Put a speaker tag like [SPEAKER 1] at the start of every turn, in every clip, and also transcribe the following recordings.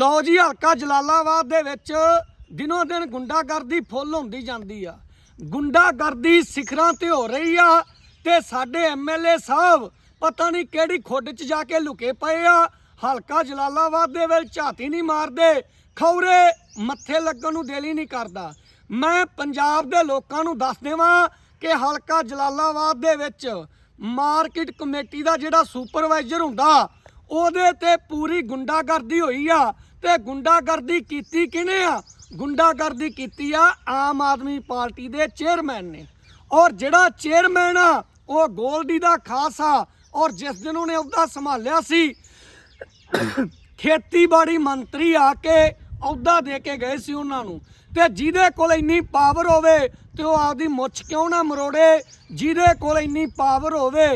[SPEAKER 1] ਲਓ ਜੀ, ਹਲਕਾ ਜਲਾਲਾਬਾਦ ਦੇ ਵਿੱਚ ਦਿਨੋ ਦਿਨ ਗੁੰਡਾਗਰਦੀ ਫੁੱਲ ਹੁੰਦੀ ਜਾਂਦੀ ਆ। ਗੁੰਡਾਗਰਦੀ ਸਿਖਰਾਂ ਤੇ ਹੋ ਰਹੀ ਆ ਤੇ ਸਾਡੇ ਐਮਐਲਏ ਸਾਹਿਬ ਪਤਾ ਨਹੀਂ ਕਿਹੜੀ ਖੁੱਡ 'ਚ ਜਾ ਕੇ ਲੁਕੇ ਪਏ ਆ। ਹਲਕਾ ਜਲਾਲਾਬਾਦ ਦੇ ਵਿੱਚ ਝਾਤੀ ਨਹੀਂ ਮਾਰਦੇ, ਖੌਰੇ ਮੱਥੇ ਲੱਗਣ ਨੂੰ ਦਿਲ ਹੀ ਨਹੀਂ ਕਰਦਾ। ਮੈਂ ਪੰਜਾਬ ਦੇ ਲੋਕਾਂ ਨੂੰ ਦੱਸ ਦੇਵਾਂ ਕਿ ਹਲਕਾ ਜਲਾਲਾਬਾਦ ਦੇ ਵਿੱਚ ਮਾਰਕੀਟ ਕਮੇਟੀ ਦਾ ਜਿਹੜਾ ਸੁਪਰਵਾਈਜ਼ਰ ਹੁੰਦਾ, ਉਹਦੇ ਤੇ ਪੂਰੀ ਗੁੰਡਾਗਰਦੀ ਹੋਈ ਆ। ਤੇ ਗੁੰਡਾਗਰਦੀ ਕੀਤੀ ਕਿਹਨੇ ਆ? ਗੁੰਡਾਗਰਦੀ ਕੀਤੀ ਆ ਆਮ ਆਦਮੀ ਪਾਰਟੀ ਦੇ ਚੇਅਰਮੈਨ ਨੇ। ਔਰ ਜਿਹੜਾ ਚੇਅਰਮੈਨ ਆ, ਉਹ ਗੋਲਡੀ ਦਾ ਖਾਸ ਆ ਔਰ ਜਿਸ ਦਿਨ ਉਹਨੇ ਅਹੁਦਾ ਸੰਭਾਲਿਆ ਸੀ, ਖੇਤੀਬਾੜੀ ਮੰਤਰੀ ਆ ਕੇ ਅਹੁਦਾ ਦੇ ਕੇ ਗਏ ਸੀ ਉਹਨਾਂ ਨੂੰ। ਤੇ ਜਿਹਦੇ ਕੋਲ ਇੰਨੀ ਪਾਵਰ ਹੋਵੇ ਤੇ ਉਹ ਆਪਦੀ ਮੁੱਛ ਕਿਉਂ ਨਾ ਮਰੋੜੇ? ਜਿਹਦੇ ਕੋਲ ਇੰਨੀ ਪਾਵਰ ਹੋਵੇ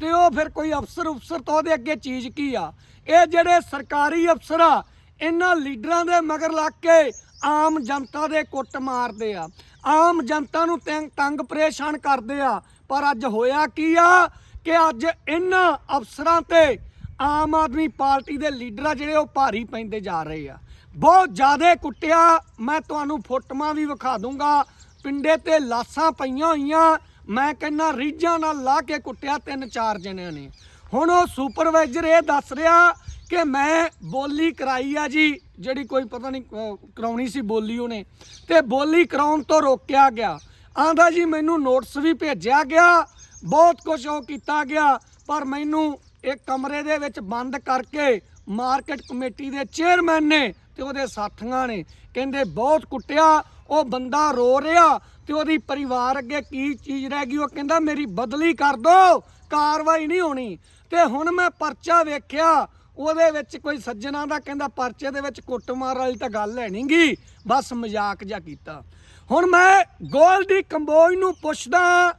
[SPEAKER 1] ਤੇ ਉਹ ਫਿਰ ਕੋਈ ਅਫਸਰ ਅਫਸਰ ਤੋਂ ਉਹਦੇ ਅੱਗੇ ਚੀਜ਼ ਕੀ ਆ? ਇਹ ਜਿਹੜੇ ਸਰਕਾਰੀ ਅਫਸਰ ਆ ਇਹਨਾਂ ਲੀਡਰਾਂ ਦੇ ਮਗਰ ਲੱਗ ਕੇ ਆਮ ਜਨਤਾ ਦੇ ਕੁੱਟ ਮਾਰਦੇ ਆ। ਆਮ ਜਨਤਾ ਨੂੰ ਤੰਗ ਤੰਗ ਪਰੇਸ਼ਾਨ ਕਰਦੇ ਆ। ਪਰ ਅੱਜ ਹੋਇਆ ਕੀ ਆ ਕਿ ਅੱਜ ਇਹਨਾਂ ਅਫਸਰਾਂ ਤੇ ਆਮ ਆਦਮੀ ਪਾਰਟੀ ਦੇ ਲੀਡਰ ਆ ਜਿਹੜੇ ਉਹ ਭਾਰੀ ਪੈਂਦੇ ਜਾ ਰਹੇ ਆ। ਬਹੁਤ ਜ਼ਿਆਦਾ ਕੁੱਟਿਆ। ਮੈਂ ਤੁਹਾਨੂੰ ਫੋਟੋਆਂ ਵੀ ਵਿਖਾ ਦੂੰਗਾ। ਪਿੰਡੇ ਤੇ ਲਾਸਾਂ ਪਈਆਂ ਹੋਈਆਂ। ਮੈਂ ਕਹਿੰਨਾ ਰੀਝਾਂ ਨਾਲ ਲਾ ਕੇ ਕੁੱਟਿਆ ਤਿੰਨ ਚਾਰ ਜਣਿਆਂ ਨੇ। ਹੁਣ ਉਹ ਸੁਪਰਵਾਈਜ਼ਰ ਇਹ ਦੱਸ ਰਿਹਾ ਕਿ ਮੈਂ ਬੋਲੀ ਕਰਾਈ ਆ ਜੀ ਜਿਹੜੀ ਕੋਈ ਪਤਾ ਨਹੀਂ ਅਹ, ਕਰਾਉਣੀ ਸੀ ਬੋਲੀ ਉਹਨੇ। ਤੇ ਬੋਲੀ ਕਰਾਉਣ ਤੋਂ ਰੋਕਿਆ ਗਿਆ। ਆਂਦਾ ਜੀ ਮੈਨੂੰ ਨੋਟਿਸ ਵੀ ਭੇਜਿਆ ਗਿਆ ਬਹੁਤ ਕੁਝ ਉਹ ਕੀਤਾ ਗਿਆ ਪਰ ਮੈਨੂੰ ਇੱਕ ਕਮਰੇ ਦੇ ਵਿੱਚ ਬੰਦ ਕਰਕੇ ਮਾਰਕੀਟ ਕਮੇਟੀ ਦੇ ਚੇਅਰਮੈਨ ਨੇ ਤੇ ਉਹਦੇ ਸਾਥੀਆਂ ਨੇ ਕਹਿੰਦੇ ਬਹੁਤ ਕੁੱਟਿਆ ਉਹ ਬੰਦਾ ਰੋ ਰਿਹਾ ਤੇ ਉਹਦੀ ਪਰਿਵਾਰ ਅੱਗੇ ਕੀ ਚੀਜ਼ ਰਹਿ ਗਈ ਉਹ ਕਹਿੰਦਾ ਮੇਰੀ ਬਦਲੀ ਕਰ ਦੋ ਕਾਰਵਾਈ ਨਹੀਂ ਹੋਣੀ। ਤੇ ਹੁਣ ਮੈਂ ਪਰਚਾ ਵੇਖਿਆ ਉਹਦੇ ਵਿੱਚ ਕੋਈ ਸੱਜਣਾ ਦਾ ਕਹਿੰਦਾ ਪਰਚੇ ਦੇ ਵਿੱਚ ਕੁੱਟਮਾਰ ਵਾਲੀ ਤਾਂ ਗੱਲ ਹੈ ਨਹੀਂਗੀ ਬਸ ਮਜ਼ਾਕ ਜਿਹਾ ਕੀਤਾ। ਹੁਣ ਮੈਂ ਗੋਲਡੀ ਕੰਬੋਜ ਨੂੰ ਪੁੱਛਦਾ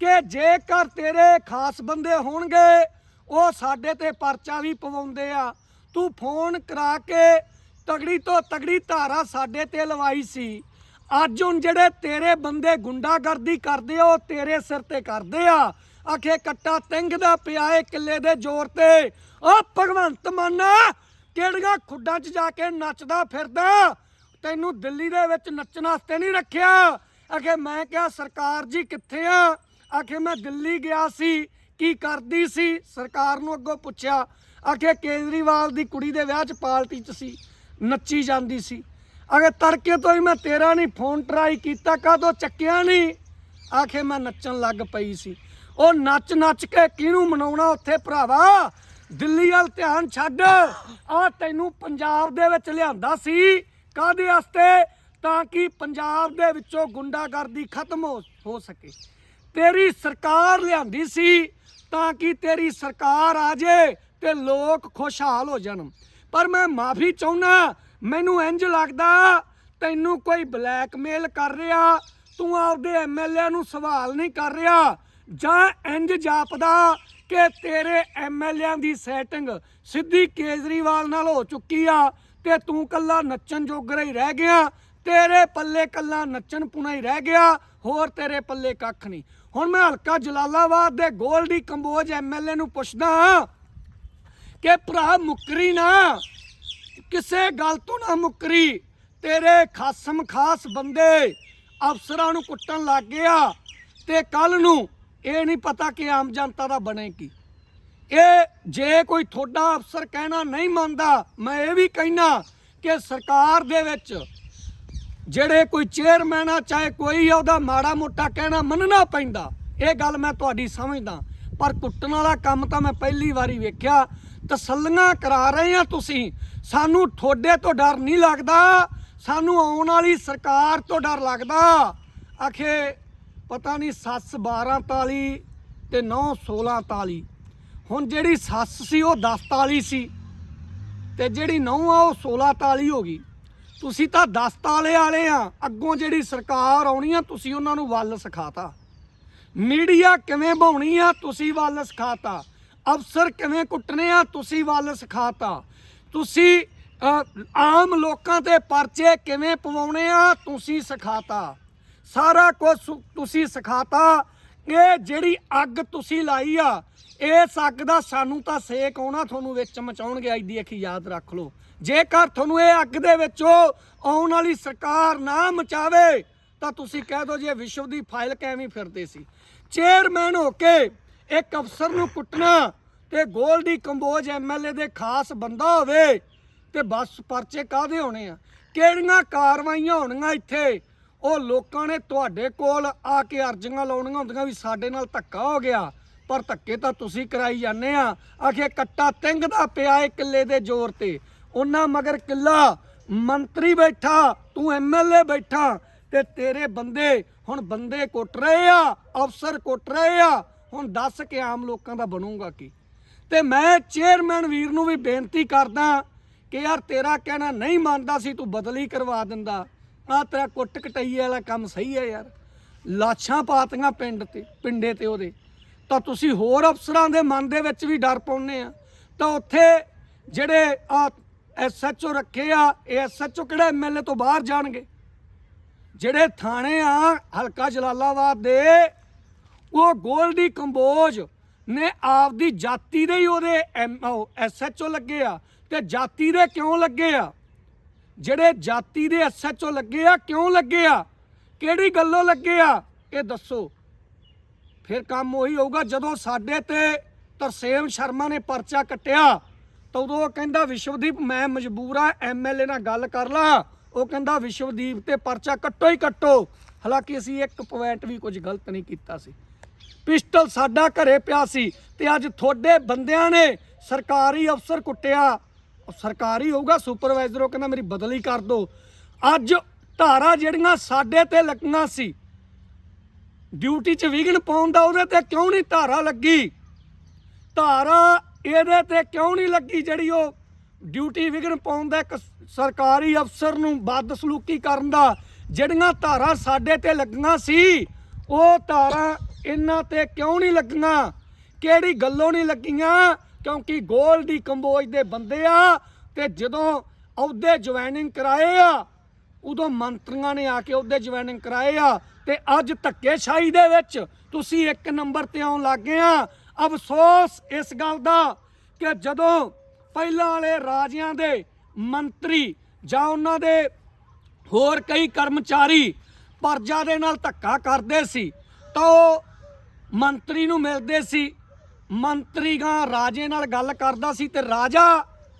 [SPEAKER 1] ਕਿ ਜੇਕਰ ਤੇਰੇ ਖਾਸ ਬੰਦੇ ਹੋਣਗੇ, ਉਹ ਸਾਡੇ ਤੇ ਪਰਚਾ ਵੀ ਪਵਾਉਂਦੇ ਆ। ਤੂੰ ਫੋਨ ਕਰਾ ਕੇ ਤਗੜੀ ਤੋਂ ਤਗੜੀ ਧਾਰਾ ਸਾਡੇ ਤੇ ਲਵਾਈ ਸੀ। ਅੱਜ ਹੁਣ ਜਿਹੜੇ ਤੇਰੇ ਬੰਦੇ ਗੁੰਡਾਗਰਦੀ ਕਰਦੇ ਆ, ਉਹ ਤੇਰੇ ਸਿਰ ਤੇ ਕਰਦੇ ਆ। ਆਖੇ ਕੱਟਾ ਤਿੰਗ ਦਾ ਪਿਆ ਏ ਕਿੱਲੇ ਦੇ ਜ਼ੋਰ ਤੇ। ਉਹ ਭਗਵੰਤ ਮਾਨ, ਕਿਹੜੀਆਂ ਖੁੱਡਾਂ 'ਚ ਜਾ ਕੇ ਨੱਚਦਾ ਫਿਰਦਾ? ਤੈਨੂੰ ਦਿੱਲੀ ਦੇ ਵਿੱਚ ਨੱਚਣ ਵਾਸਤੇ ਨਹੀਂ ਰੱਖਿਆ? ਆਖੇ ਮੈਂ ਕਿਹਾ, ਸਰਕਾਰ ਜੀ ਕਿੱਥੇ ਆ? ਆਖੇ ਮੈਂ ਦਿੱਲੀ ਗਿਆ ਸੀ। ਕੀ ਕਰਦੀ ਸੀ? ਸਰਕਾਰ ਨੂੰ ਅੱਗੋਂ ਪੁੱਛਿਆ। ਆਖੇ ਕੇਜਰੀਵਾਲ ਦੀ ਕੁੜੀ ਦੇ ਵਿਆਹ 'ਚ ਪਾਰਟੀ 'ਚ ਸੀ। ਨੱਚੀ ਜਾਂਦੀ ਸੀ। ਆਖੇ ਤੜਕੇ ਤੋਂ ਹੀ ਮੈਂ ਤੇਰਾ ਨਹੀਂ ਫੋਨ ਟਰਾਈ ਕੀਤਾ, ਕਾਹਦੋਂ ਚੱਕਿਆ ਨਹੀਂ? ਆਖੇ ਮੈਂ ਨੱਚਣ ਲੱਗ ਪਈ ਸੀ। ਉਹ ਨੱਚ ਨੱਚ ਕੇ ਕਿਹਨੂੰ ਮਨਾਉਣਾ ਉੱਥੇ ਭਰਾਵਾ? ਦਿੱਲੀ ਵੱਲ ਧਿਆਨ ਛੱਡ। ਆ ਤੈਨੂੰ ਪੰਜਾਬ ਦੇ ਵਿੱਚ ਲਿਆਂਦਾ ਸੀ ਕਾਦੇ ਵਾਸਤੇ? ਤਾਂ ਕਿ ਪੰਜਾਬ ਦੇ ਵਿੱਚੋਂ ਗੁੰਡਾਗਰਦੀ ਖਤਮ ਹੋ ਹੋ ਸਕੇ। ਤੇਰੀ ਸਰਕਾਰ ਲਿਆਂਦੀ ਸੀ ਤਾਂ ਕਿ ਤੇਰੀ ਸਰਕਾਰ ਆ ਜੇ ਤੇ ਲੋਕ ਖੁਸ਼ਹਾਲ ਹੋ ਜਾਣ। ਪਰ ਮੈਂ ਮਾਫੀ ਚਾਹੁੰਦਾ ਮੈਨੂੰ ਇੰਜ ਲੱਗਦਾ, ਤੈਨੂੰ ਕੋਈ ਬਲੈਕਮੇਲ ਕਰ ਰਿਹਾ, ਤੂੰ ਆਪਦੇ ਐਮਐਲਏ ਨੂੰ ਸਵਾਲ ਨਹੀਂ ਕਰ ਰਿਹਾ ਜਾਂ ਇੰਜ ਜਾਪਦਾ ਕਿ ਤੇਰੇ ਐਮਐਲਏ ਦੀ ਸੈਟਿੰਗ ਸਿੱਧੀ ਕੇਜਰੀਵਾਲ ਨਾਲ ਹੋ ਚੁੱਕੀ ਆ ਤੇ ਤੂੰ ਕੱਲਾ ਨੱਚਣ ਜੋਗਰਾ ਹੀ ਰਹਿ ਗਿਆ, ਤੇਰੇ ਪੱਲੇ ਕੱਲਾ ਨੱਚਣ ਪੁਣਾ ਹੀ ਰਹਿ ਗਿਆ, ਹੋਰ ਤੇਰੇ ਪੱਲੇ ਕੱਖ ਨਹੀਂ। ਹੁਣ ਮੈਂ ਹਲਕਾ ਜਲਾਲਾਬਾਦ ਦੇ ਗੋਲਡੀ ਕੰਬੋਜ ਐਮਐਲਏ ਨੂੰ ਪੁੱਛਦਾ ਕਿ ਭਰਾ ਮੁੱਕਰੀ ਨਾ, ਕਿਸੇ ਗੱਲ ਤੋਂ ਨਾ ਮੁੱਕਰੀ, ਤੇਰੇ ਖਾਸਮ ਖਾਸ ਬੰਦੇ ਅਫਸਰਾਂ ਨੂੰ ਕੁੱਟਣ ਲੱਗ ਗਿਆ ਤੇ ਕੱਲ ਨੂੰ ਇਹ ਨਹੀਂ ਪਤਾ ਕਿ ਆਮ ਜਨਤਾ ਦਾ ਬਣੇ ਕੀ। ਇਹ ਜੇ ਕੋਈ ਥੋੜਾ ਅਫਸਰ ਕਹਿਣਾ ਨਹੀਂ ਮੰਨਦਾ, ਮੈਂ ਇਹ ਵੀ ਕਹਿਣਾ ਕਿ ਸਰਕਾਰ ਦੇ ਵਿੱਚ ਜਿਹੜੇ ਕੋਈ ਚੇਅਰਮੈਨ ਆ, ਚਾਹੇ ਕੋਈ ਆ, ਉਹਦਾ ਮਾੜਾ ਮੋਟਾ ਕਹਿਣਾ ਮੰਨਣਾ ਪੈਂਦਾ। ਇਹ ਗੱਲ ਮੈਂ ਤੁਹਾਡੀ ਸਮਝਦਾ। ਪਰ ਕੁੱਟਣ ਵਾਲਾ ਕੰਮ ਤਾਂ ਮੈਂ ਪਹਿਲੀ ਵਾਰੀ ਵੇਖਿਆ। ਤਸੱਲੀਆਂ ਕਰਾ ਰਹੇ ਆ ਤੁਸੀਂ। ਸਾਨੂੰ ਤੁਹਾਡੇ ਤੋਂ ਡਰ ਨਹੀਂ ਲੱਗਦਾ। ਸਾਨੂੰ ਆਉਣ ਵਾਲੀ ਸਰਕਾਰ ਤੋਂ ਡਰ ਲੱਗਦਾ। ਆਖੇ ਪਤਾ ਨਹੀਂ ਸੱਸ 12 ਤਾਲੀ ਤੇ 9 16 ਤਾਲੀ। ਹੁਣ ਜਿਹੜੀ ਸੱਸ ਸੀ ਉਹ 10 ਸੀ ਤੇ ਜਿਹੜੀ ਨੌਂ ਆ ਉਹ 16 ਤਾਲੀ ਹੋ ਗਈ। ਤੁਸੀਂ ਤਾਂ 10 ਤਾਲੇ ਵਾਲੇ ਆ, ਅੱਗੋਂ ਜਿਹੜੀ ਸਰਕਾਰ ਆਉਣੀ ਆ, ਤੁਸੀਂ ਉਹਨਾਂ ਨੂੰ ਵੱਲ ਸਿਖਾਤਾ। ਮੀਡੀਆ ਕਿਵੇਂ ਬਾਉਣੀ ਆ, ਤੁਸੀਂ ਵੱਲ ਸਿਖਾਤਾ। ਅਫਸਰ ਕਿਵੇਂ ਕੁੱਟਣੇ ਆ, ਤੁਸੀਂ ਵੱਲ ਸਿਖਾਤਾ। ਤੁਸੀਂ ਆਮ ਲੋਕਾਂ ਤੇ ਪਰਚੇ ਕਿਵੇਂ ਪਵਾਉਣੇ ਆ, ਤੁਸੀਂ ਸਿਖਾਤਾ। ਸਾਰਾ ਕੁਝ ਤੁਸੀਂ ਸਿਖਾਤਾ ਇਹ ਜਿਹੜੀ ਅੱਗ ਤੁਸੀਂ ਲਾਈ ਆ ਇਸ ਅੱਗ ਦਾ ਸਾਨੂੰ ਤਾਂ ਸੇਕ ਆਉਣਾ, ਤੁਹਾਨੂੰ ਵਿੱਚ ਮਚਾਉਣਗੇ ਅੱਜ ਦੀ ਅੱਖੀ ਯਾਦ ਰੱਖ ਲਓ। ਜੇਕਰ ਤੁਹਾਨੂੰ ਇਹ ਅੱਗ ਦੇ ਵਿੱਚੋਂ ਆਉਣ ਵਾਲੀ ਸਰਕਾਰ ਨਾ ਮਚਾਵੇ, ਤਾਂ ਤੁਸੀਂ ਕਹਿ ਦਿਓ ਜੇ ਵਿਸ਼ਵ ਦੀ ਫਾਈਲ ਕਿਵੇਂ ਫਿਰਦੇ ਸੀ। ਚੇਅਰਮੈਨ ਹੋ ਕੇ ਇੱਕ ਅਫਸਰ ਨੂੰ ਕੁੱਟਣਾ ਤੇ ਗੋਲਡੀ ਕੰਬੋਜ ਐਮਐਲਏ ਦੇ ਖਾਸ ਬੰਦਾ ਹੋਵੇ, ਤੇ ਬਸ ਪਰਚੇ ਕਾਦੇ ਹੋਣੇ ਆ? ਕਿਹੜੀਆਂ ਕਾਰਵਾਈਆਂ ਹੋਣੀਆਂ ਇੱਥੇ? ਉਹ ਲੋਕਾਂ ਨੇ ਤੁਹਾਡੇ ਕੋਲ ਆ ਕੇ ਅਰਜ਼ੀਆਂ ਲਾਉਣੀਆਂ ਹੁੰਦੀਆਂ ਵੀ ਸਾਡੇ ਨਾਲ ਧੱਕਾ ਹੋ ਗਿਆ। ਪਰ ਧੱਕੇ ਤਾਂ ਤੁਸੀਂ ਕਰਾਈ ਜਾਂਦੇ ਆ। ਆਖੇ ਕੱਟਾ ਤਿੰਗ ਦਾ ਪਿਆ ਏ ਕਿੱਲੇ ਦੇ ਜ਼ੋਰ ਤੇ। ਉਹਨਾਂ ਮਗਰ ਕਿੱਲਾ, ਮੰਤਰੀ ਬੈਠਾ, ਤੂੰ ਐਮਐਲਏ ਬੈਠਾ ਤੇ ਤੇਰੇ ਬੰਦੇ ਹੁਣ ਬੰਦੇ ਕੁੱਟ ਰਹੇ ਆ, ਅਫਸਰ ਕੁੱਟ ਰਹੇ ਆ। ਹੁਣ ਦੱਸ ਕੇ ਆਮ ਲੋਕਾਂ ਦਾ ਬਣੂਗਾ ਕੀ? ਤੇ ਮੈਂ ਚੇਅਰਮੈਨ ਵੀਰ ਨੂੰ ਵੀ ਬੇਨਤੀ ਕਰਦਾ ਕਿ ਯਾਰ ਤੇਰਾ ਕਹਿਣਾ ਨਹੀਂ ਮੰਨਦਾ ਸੀ ਤੂੰ ਬਦਲੀ ਕਰਵਾ ਦਿੰਦਾ। ਆ ਤੇਰਾ ਕੁੱਟ ਕਟਾਈ ਵਾਲਾ ਕੰਮ ਸਹੀ ਹੈ ਯਾਰ। ਲਾਸ਼ਾਂ ਪਾਤੀਆਂ ਪਿੰਡ ਤੇ, ਪਿੰਡੇ ਤੇ ਉਹਦੇ। ਤਾਂ ਤੁਸੀਂ ਹੋਰ ਅਫਸਰਾਂ ਦੇ ਮਨ ਦੇ ਵਿੱਚ ਵੀ ਡਰ ਪਾਉਨੇ ਆ। ਤਾਂ ਉੱਥੇ ਜਿਹੜੇ ਆ ਐਸਐਚਓ ਰੱਖੇ ਆ ਇਹ ਐਸਐਚਓ ਕਿਹੜਾ ਐਮਐਲਏ ਤੋਂ ਬਾਹਰ ਜਾਣਗੇ? ਜਿਹੜੇ ਥਾਣੇ ਆ ਹਲਕਾ ਜਲਾਲਾਬਾਦ ਦੇ, ਉਹ ਗੋਲਡੀ ਕੰਬੋਜ ਨੇ ਆਪਦੀ ਜਾਤੀ ਦੇ ਹੀ ਉਹਦੇ ਐਸਐਚਓ ਲੱਗੇ ਆ ਤੇ ਜਾਤੀ ਦੇ ਕਿਉਂ ਲੱਗੇ ਆ? ਜਿਹੜੇ ਜਾਤੀ ਦੇ ਐਸਐਚਓ ਲੱਗੇ ਆ, ਕਿਉਂ ਲੱਗੇ ਆ? ਕਿਹੜੀ ਗੱਲੋਂ ਲੱਗੇ ਆ? ਇਹ ਦੱਸੋ। ਫਿਰ ਕੰਮ ਉਹੀ ਹੋਊਗਾ, ਜਦੋਂ ਸਾਡੇ ਤੇ ਤਰਸੇਮ ਸ਼ਰਮਾ ਨੇ ਪਰਚਾ ਕੱਟਿਆ, ਤਾਂ ਉਦੋਂ ਉਹ ਕਹਿੰਦਾ, ਵਿਸ਼ਵਦੀਪ, ਮੈਂ ਮਜਬੂਰ ਆ ਐਮਐਲਏ ਨਾਲ ਗੱਲ ਕਰ ਲਾ। ਉਹ ਕਹਿੰਦਾ, ਵਿਸ਼ਵਦੀਪ ਤੇ ਪਰਚਾ ਕੱਟੋ ਹੀ ਕੱਟੋ। ਹਾਲਾਂਕਿ ਅਸੀਂ ਇੱਕ ਪੁਆਇੰਟ ਵੀ ਕੁਝ ਗਲਤ ਨਹੀਂ ਕੀਤਾ ਸੀ। ਪਿਸਟਲ ਸਾਡਾ ਘਰੇ ਪਿਆ ਸੀ ਤੇ ਅੱਜ ਤੁਹਾਡੇ ਬੰਦਿਆਂ ਨੇ ਸਰਕਾਰੀ ਅਫਸਰ ਕੁੱਟਿਆ। ਸਰਕਾਰੀ ਹੋਊਗਾ ਸੁਪਰਵਾਈਜ਼ਰ ਉਹ ਕਹਿੰਦਾ ਮੇਰੀ ਬਦਲੀ ਕਰ ਦਿਓ ਅੱਜ ਧਾਰਾ ਜਿਹੜੀਆਂ ਸਾਡੇ ਤੇ ਲੱਗਣਾ ਸੀ ਡਿਊਟੀ 'ਚ ਵਿਘਨ ਪਾਉਣ ਦਾ ਉਹਦੇ ਤੇ ਕਿਉਂ ਨਹੀਂ ਧਾਰਾ ਲੱਗੀ? ਧਾਰਾ ਇਹਦੇ ਤੇ ਕਿਉਂ ਨਹੀਂ ਲੱਗੀ ਜਿਹੜੀ ਉਹ ਡਿਊਟੀ ਵਿਘਨ ਪਾਉਣ ਦਾ ਇੱਕ ਸਰਕਾਰੀ ਅਫਸਰ ਨੂੰ ਬਦਸਲੂਕੀ ਕਰਨ ਦਾ? ਜਿਹੜੀਆਂ ਧਾਰਾ ਸਾਡੇ ਤੇ ਲੱਗਣਾ ਸੀ, ਉਹ ਧਾਰਾ ਇਹਨਾਂ ਤੇ ਕਿਉਂ ਨਹੀਂ ਲੱਗਣਾ ਕਿਹੜੀ ਗੱਲੋਂ ਨਹੀਂ ਲੱਗੀਆਂ? ਕਿਉਂਕਿ ਗੋਲਡੀ ਕੰਬੋਜ ਦੇ ਬੰਦੇ ਆ ਤੇ ਜਦੋਂ ਅਹੁਦੇ ਜੁਆਇਨਿੰਗ ਕਰਾਏ ਆ, ਉਦੋਂ ਮੰਤਰੀਆਂ ਨੇ ਆ ਕੇ ਉਹਦੇ ਜੁਆਇਨਿੰਗ ਕਰਾਏ ਆ ਤੇ ਅੱਜ ਧੱਕੇਸ਼ਾਹੀ ਦੇ ਵਿੱਚ ਤੁਸੀਂ ਇੱਕ ਨੰਬਰ ਤੇ ਆਉਣ ਲੱਗੇ ਆ। ਅਫਸੋਸ ਇਸ ਗੱਲ ਦਾ ਕਿ ਜਦੋਂ ਪਹਿਲਾਂ ਵਾਲੇ ਰਾਜਿਆਂ ਦੇ ਮੰਤਰੀ ਜਾਂ ਉਹਨਾਂ ਦੇ ਹੋਰ ਕਈ ਕਰਮਚਾਰੀ ਪਰਜਾ ਦੇ ਨਾਲ ਧੱਕਾ ਕਰਦੇ ਸੀ, ਤਾਂ ਉਹ ਮੰਤਰੀ ਨੂੰ ਮਿਲਦੇ ਸੀ ਮੰਤਰੀ ਰਾਜੇ ਨਾਲ ਗੱਲ ਕਰਦਾ ਸੀ ਤੇ ਰਾਜਾ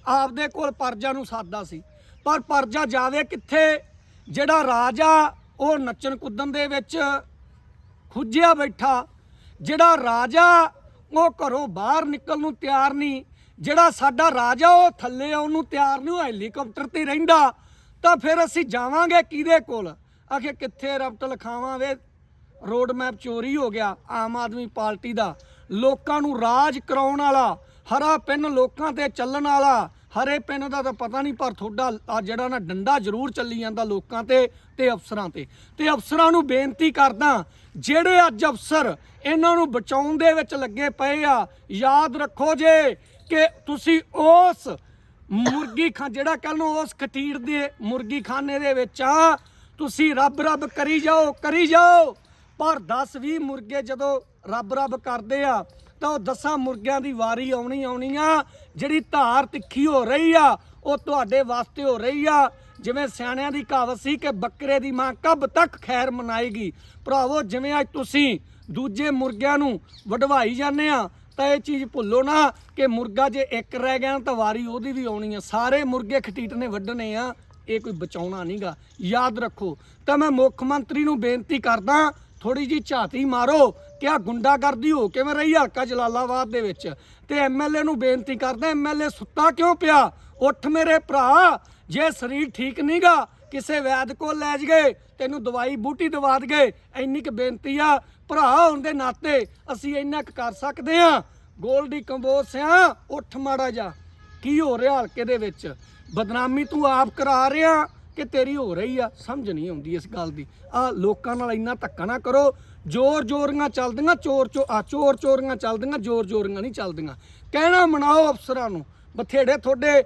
[SPEAKER 1] ਆਪਦੇ ਕੋਲ ਪਰਜਾ ਨੂੰ ਸਾਦਾ ਸੀ। ਪਰ ਪਰਜਾ ਜਾਵੇ ਕਿੱਥੇ? ਜਿਹੜਾ ਰਾਜਾ ਉਹ ਨੱਚਣ ਕੁੱਦਣ ਦੇ ਵਿੱਚ ਖੁੱਜਿਆ ਬੈਠਾ। ਜਿਹੜਾ ਰਾਜਾ ਉਹ ਘਰੋਂ ਬਾਹਰ ਨਿਕਲਣ ਨੂੰ ਤਿਆਰ ਨਹੀਂ। ਜਿਹੜਾ ਸਾਡਾ ਰਾਜਾ ਉਹ ਥੱਲੇ ਆਉਣ ਨੂੰ ਤਿਆਰ ਨਹੀਂ, ਉਹ ਹੈਲੀਕਾਪਟਰ ਤੇ ਰਹਿੰਦਾ। ਤਾਂ ਫਿਰ ਅਸੀਂ ਜਾਵਾਂਗੇ ਕਿਹਦੇ ਕੋਲ? ਆਖੇ ਕਿੱਥੇ ਰਬਟ ਲਿਖਾਵਾਂ ਵੇ ਰੋਡ ਮੈਪ ਚੋਰੀ ਹੋ ਗਿਆ। ਆਮ ਆਦਮੀ ਪਾਰਟੀ ਦਾ। ਲੋਕਾਂ ਨੂੰ ਰਾਜ ਕਰਾਉਣ ਵਾਲਾ, ਹਰਾ ਪਿੰਨ ਲੋਕਾਂ ਤੇ ਚੱਲਣ ਵਾਲਾ, ਹਰੇ ਪਿੰਨ ਦਾ ਤਾਂ ਪਤਾ ਨਹੀਂ ਪਰ ਤੁਹਾਡਾ ਆ ਜਿਹੜਾ ਨਾ ਡੰਡਾ ਜ਼ਰੂਰ ਚੱਲੀ ਜਾਂਦਾ ਲੋਕਾਂ ਤੇ ਤੇ ਅਫਸਰਾਂ ਤੇ। ਤੇ ਅਫਸਰਾਂ ਨੂੰ ਬੇਨਤੀ ਕਰਦਾ, ਜਿਹੜੇ ਅੱਜ ਅਫਸਰ ਇਹਨਾਂ ਨੂੰ ਬਚਾਉਣ ਦੇ ਵਿੱਚ ਲੱਗੇ ਪਏ ਆ, ਯਾਦ ਰੱਖੋ ਜੇ ਕਿ ਤੁਸੀਂ ਉਸ ਮੁਰਗੀ ਖਾਂ, ਜਿਹੜਾ ਕੱਲ ਨੂੰ ਉਸ ਖਟੀੜ ਦੇ ਮੁਰਗੀ ਖਾਨੇ ਦੇ ਵਿੱਚ ਆ, ਤੁਸੀਂ ਰੱਬ ਰੱਬ ਕਰੀ ਜਾਓ ਕਰੀ ਜਾਓ। ਪਰ 10 20 ਮੁਰਗੇ ਜਦੋਂ ਰੱਬ ਰੱਬ ਕਰਦੇ ਆ, ਤਾਂ ਉਹ 10 ਮੁਰਗਿਆਂ ਦੀ ਵਾਰੀ ਆਉਣੀ ਆਉਣੀ ਆ। ਜਿਹੜੀ ਧਾਰ ਤਿੱਖੀ ਹੋ ਰਹੀ ਆ, ਉਹ ਤੁਹਾਡੇ ਵਾਸਤੇ ਹੋ ਰਹੀ ਆ। ਜਿਵੇਂ ਸਿਆਣਿਆਂ ਦੀ ਕਹਾਵਤ ਸੀ ਕਿ ਬੱਕਰੇ ਦੀ ਮਾਂ ਕਬ ਤੱਕ ਖੈਰ ਮਨਾਏਗੀ। ਭਰਾਵੋ, ਜਿਵੇਂ ਅੱਜ ਤੁਸੀਂ ਦੂਜੇ ਮੁਰਗਿਆਂ ਨੂੰ ਵਢਵਾਈ ਜਾਂਦੇ ਆ, ਤਾਂ ਇਹ ਚੀਜ਼ ਭੁੱਲੋ ਨਾ ਕਿ ਮੁਰਗਾ ਜੇ ਇੱਕ ਰਹਿ ਗਿਆ ਤਾਂ ਵਾਰੀ ਉਹਦੀ ਵੀ ਆਉਣੀ ਆ। ਸਾਰੇ ਮੁਰਗੇ ਖਟੀਟਨੇ ਵੱਢਣੇ ਆ, ਇਹ ਕੋਈ ਬਚਾਉਣਾ ਨਹੀਂਗਾ ਯਾਦ ਰੱਖੋ, ਤਾਂ ਮੈਂ ਮੁੱਖ ਮੰਤਰੀ ਨੂੰ ਬੇਨਤੀ ਕਰਦਾ ਥੋੜੀ ਜੀ ਝਾਤੀ ਮਾਰੋ। ਕਿ ਆ ਗੁੰਡਾਗਰਦੀ ਹੋ ਕਿਵੇਂ ਰਹੀ ਹਲਕਾ ਜਲਾਲਾਬਾਦ ਦੇ ਵਿੱਚ? ਤੇ ਐਮਐਲਏ ਨੂੰ ਬੇਨਤੀ ਕਰਦਾ ਐਮਐਲਏ ਸੁੱਤਾ ਕਿਉਂ ਪਿਆ? ਉੱਠ ਮੇਰੇ ਭਰਾ, ਜੇ ਸਰੀਰ ਠੀਕ ਨਹੀਂਗਾ, ਕਿਸੇ ਵੈਦ ਕੋਲ ਲੈ ਜਗੇ, ਤੈਨੂੰ ਦਵਾਈ ਬੂਟੀ ਦਵਾ ਦਗੇ। ਇੰਨੀ ਕੁ ਬੇਨਤੀ ਆ। ਭਰਾ ਹੋਣ ਦੇ ਨਾਤੇ ਅਸੀਂ ਇੰਨਾ ਕੁ ਕਰ ਸਕਦੇ ਆ। ਗੋਲਡੀ ਕੰਬੋਜ ਸਿਆ, ਉੱਠ ਮਾੜਾ ਜਾ ਕੀ ਹੋ ਰਿਹਾ ਹਲਕੇ ਦੇ ਵਿੱਚ? ਬਦਨਾਮੀ ਤੂੰ ਆਪ ਕਰਾ ਰਿਹਾ। ਕਿ ਤੇਰੀ ਹੋ ਰਹੀ ਆ, ਸਮਝ ਨਹੀਂ ਆਉਂਦੀ ਇਸ ਗੱਲ ਦੀ। ਆ ਲੋਕਾਂ ਨਾਲ ਇੰਨਾ ਧੱਕਾ ਨਾ ਕਰੋ ਜ਼ੋਰ ਜ਼ੋਰੀਆਂ ਚੱਲਦੀਆਂ, ਚੋਰ ਚੋ ਆ ਚੋਰ ਚੋਰੀਆਂ ਚੱਲਦੀਆਂ ਜ਼ੋਰ ਜ਼ੋਰੀਆਂ ਨਹੀਂ ਚੱਲਦੀਆਂ। ਕਹਿਣਾ ਮਨਾਓ ਅਫਸਰਾਂ ਨੂੰ, ਬਥੇੜੇ ਤੁਹਾਡੇ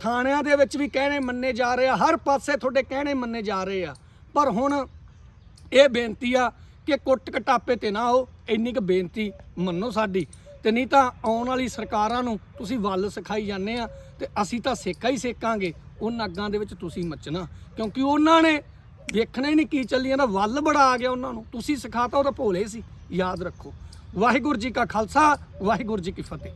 [SPEAKER 1] ਥਾਣਿਆਂ ਦੇ ਵਿੱਚ ਵੀ ਕਹਿਣੇ ਮੰਨੇ ਜਾ ਰਹੇ ਆ, ਹਰ ਪਾਸੇ ਤੁਹਾਡੇ ਕਹਿਣੇ ਮੰਨੇ ਜਾ ਰਹੇ ਆ। ਪਰ ਹੁਣ ਇਹ ਬੇਨਤੀ ਆ ਕਿ ਕੁੱਟ ਕਟਾਪੇ ਤੇ ਨਾ ਹੋ ਇੰਨੀ ਕੁ ਬੇਨਤੀ ਮੰਨੋ ਸਾਡੀ। ਤੇ ਨਹੀਂ ਤਾਂ ਆਉਣ ਵਾਲੀ ਸਰਕਾਰਾਂ ਨੂੰ ਤੁਸੀਂ ਵੱਲ ਸਿਖਾਈ ਜਾਂਦੇ ਆ, ਤੇ ਅਸੀਂ ਤਾਂ ਸੇਕਾ ਹੀ ਸੇਕਾਂਗੇ ਉਹਨਾਂ ਅੱਗਾਂ ਦੇ ਵਿੱਚ ਤੁਸੀਂ ਮੱਚਣਾ। ਕਿਉਂਕਿ ਉਹਨਾਂ ਨੇ ਵੇਖਣਾ ਹੀ ਨਹੀਂ ਕੀ ਚੱਲੀ ਜਾਂਦਾ। ਵੱਲ ਬੜਾ ਆ ਗਿਆ ਉਹਨਾਂ ਨੂੰ। ਤੁਸੀਂ ਸਿਖਾਤਾ ਉਹ ਤਾਂ ਭੋਲੇ ਸੀ। ਯਾਦ ਰੱਖੋ। ਵਾਹਿਗੁਰੂ ਜੀ ਕਾ ਖਾਲਸਾ, ਵਾਹਿਗੁਰੂ ਜੀ ਕੀ ਫਤਿਹ।